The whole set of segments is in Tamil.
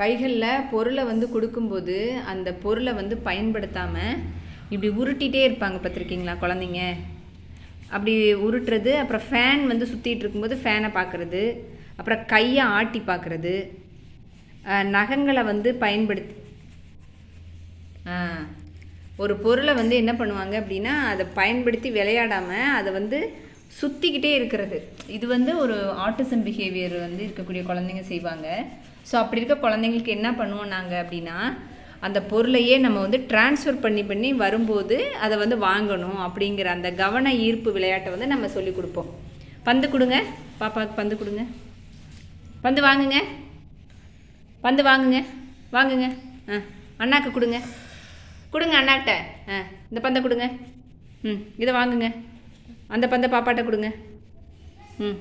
கைகளில் பொருளை வந்து கொடுக்கும்போது அந்த பொருளை வந்து பயன்படுத்தாமல் இப்படி உருட்டிகிட்டே இருப்பாங்க பார்த்துருக்கீங்களா குழந்தைங்க? அப்படி உருட்டுறது அப்புறம் ஃபேன் வந்து சுற்றிட்டு இருக்கும்போது ஃபேனை பார்க்குறது அப்புறம் கையை ஆட்டி பார்க்குறது நகங்களை வந்து பயன்படுத்தி ஒரு பொருளை வந்து என்ன பண்ணுவாங்க அப்படின்னா அதை பயன்படுத்தி விளையாடாமல் அதை வந்து சுற்றிக்கிட்டே இருக்கிறது. இது வந்து ஒரு ஆட்டிசம் பிஹேவியர் வந்து இருக்கக்கூடிய குழந்தைங்க செய்வாங்க. ஸோ அப்படி இருக்க குழந்தைங்களுக்கு என்ன பண்ணுவோம் நாங்கள் அப்படின்னா அந்த பொருளையே நம்ம வந்து ட்ரான்ஸ்ஃபர் பண்ணி பண்ணி வரும்போது அதை வந்து வாங்கணும் அப்படிங்கிற அந்த கவன ஈர்ப்பு விளையாட்டை வந்து நம்ம சொல்லி கொடுப்போம். பந்து கொடுங்க. பாப்பாவுக்கு பந்து கொடுங்க. பந்து வாங்குங்க. பந்து வாங்குங்க. வாங்குங்க. ஆ அண்ணாக்கு கொடுங்க. கொடுங்க அண்ணாக்கிட்ட ஆ இந்த பந்தை கொடுங்க. ம் இதை வாங்குங்க. அந்த பந்தை பாப்பாட்ட கொடுங்க. ம்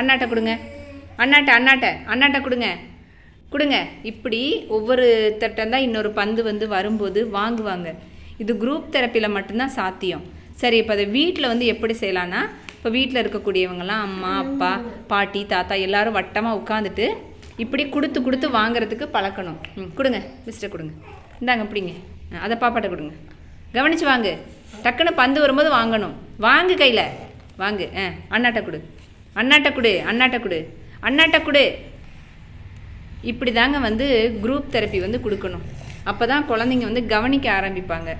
அண்ணாட்ட கொடுங்க. அண்ணாட்ட அண்ணாட்ட அண்ணாட்ட கொடுங்க. கொடுங்க. இப்படி ஒவ்வொரு தட்டம் தான் இன்னொரு பந்து வந்து வரும்போது வாங்குவாங்க. இது குரூப் தெரப்பியில் மட்டும்தான் சாத்தியம். சரி இப்போ அதை வீட்டில் வந்து எப்படி செய்யலான்னா இப்போ வீட்டில் இருக்கக்கூடியவங்கலாம் அம்மா அப்பா பாட்டி தாத்தா எல்லாரும் வட்டமாக உட்காந்துட்டு இப்படி கொடுத்து கொடுத்து வாங்குறதுக்கு பழக்கணும். ம் கொடுங்க. மிஸ்டர் கொடுங்க. இந்தாங்க பிடிங்க. ஆ, அதை பாப்பாட்ட கொடுங்க. கவனிச்சு வாங்கு. டக்குன்னு பந்து வரும்போது வாங்கணும். வாங்கு கையில். வாங்கு. ஆ அண்ணாட்ட கொடு. அண்ணாட்ட கொடு. அண்ணாட்ட கொடு. அண்ணாட்ட கொடு. இப்படி தாங்க வந்து குரூப் தெரப்பி வந்து கொடுக்கணும். அப்போ தான் குழந்தைங்க வந்து கவனிக்க ஆரம்பிப்பாங்க.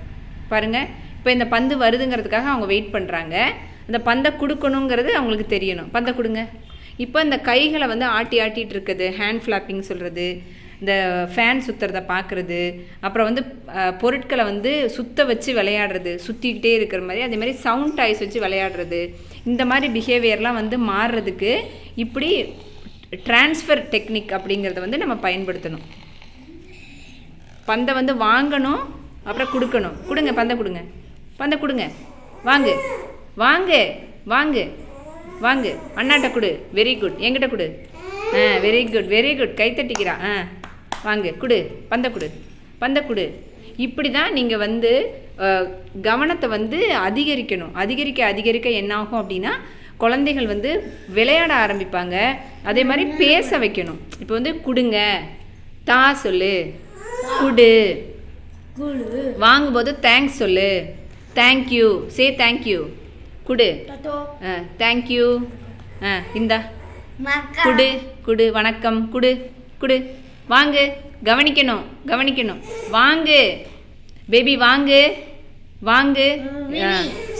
பாருங்கள் இப்போ இந்த பந்து வருதுங்கிறதுக்காக அவங்க வெயிட் பண்ணுறாங்க அந்த பந்தை கொடுக்கணுங்கிறது அவங்களுக்கு தெரியணும். பந்தை கொடுங்க. இப்போ இந்த கைகளை வந்து ஆட்டி ஆட்டிகிட்டு இருக்குது. ஹேண்ட் ஃப்ளாப்பிங் சொல்கிறது இந்த ஃபேன் சுற்றுறத பார்க்குறது அப்புறம் வந்து பொருட்களை வந்து சுத்த வச்சு விளையாடுறது சுற்றிக்கிட்டே இருக்கிற மாதிரி அதே மாதிரி சவுண்ட் டாய்ஸ் வச்சு விளையாடுறது இந்த மாதிரி பிஹேவியர்லாம் வந்து மாறுறதுக்கு இப்படி ட்ரான்ஸ்ஃபர் டெக்னிக் அப்படிங்கிறத வந்து நம்ம பயன்படுத்தணும். பந்தை வந்து வாங்கணும் அப்புறம் கொடுக்கணும். கொடுங்க பந்தை கொடுங்க. பந்தை கொடுங்க. வாங்கு. வாங்கு. வாங்கு. வாங்கு. அண்ணாட்ட கொடு. வெரி குட் எங்கிட்ட கொடு. ஆ வெரி குட் வெரி குட் கைத்தட்டிக்கிறா ஆ வாங்கு. கொடு. பந்தை கொடு. பந்தை கொடு. இப்படி தான் நீங்கள் வந்து கவனத்தை வந்து அதிகரிக்கணும். அதிகரிக்க அதிகரிக்க என்ன ஆகும் அப்படின்னா குழந்தைகள் வந்து விளையாட ஆரம்பிப்பாங்க. அதே மாதிரி பேச வைக்கணும். இப்போ வந்து கொடுங்க தா சொல்லு குடு. வாங்கும்போது தேங்க்ஸ் சொல்லு. தேங்க்யூ சே தேங்க்யூ குடு. டட்டோ தேங்க்யூ ஆ இந்தா. குடு குடு வணக்கம். குடு குடு. வாங்கு. கவனிக்கணும் கவனிக்கணும். வாங்கு. பேபி வாங்கு. வாங்கு.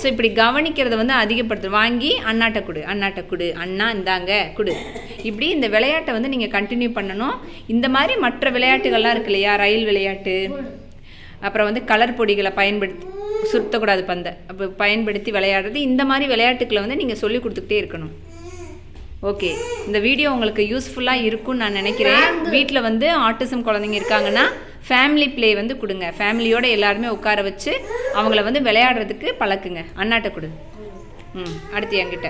ஸோ இப்படி கவனிக்கிறத வந்து அதிகப்படுத்து வாங்கி அண்ணாட்ட கொடு அண்ணாட்ட கொடு அண்ணா இந்தாங்க கொடு. இப்படி இந்த விளையாட்டை வந்து நீங்கள் கண்டினியூ பண்ணணும். இந்த மாதிரி மற்ற விளையாட்டுகள்லாம் இருக்கு இல்லையா? ரயில் விளையாட்டு. அப்புறம் வந்து கலர் பொடிகளை பயன்படுத்தி சுத்தக்கூடாது பந்தை. அப்போ பயன்படுத்தி விளையாடுறது. இந்த மாதிரி விளையாட்டுக்களை வந்து நீங்கள் சொல்லி கொடுத்துக்கிட்டே இருக்கணும். ஓகே. இந்த வீடியோ உங்களுக்கு யூஸ்ஃபுல்லாக இருக்கும்னு நான் நினைக்கிறேன். வீட்டில் வந்து ஆட்டிசம் குழந்தைங்க இருக்காங்கன்னா ஃபேமிலி ப்ளே வந்து கொடுங்க. ஃபேமிலியோட எல்லாருமே உட்கார வச்சு அவங்கள வந்து விளையாடுறதுக்கு பழக்குங்க. அண்ணாட்ட கொடு. ம் அடுத்து என்கிட்ட.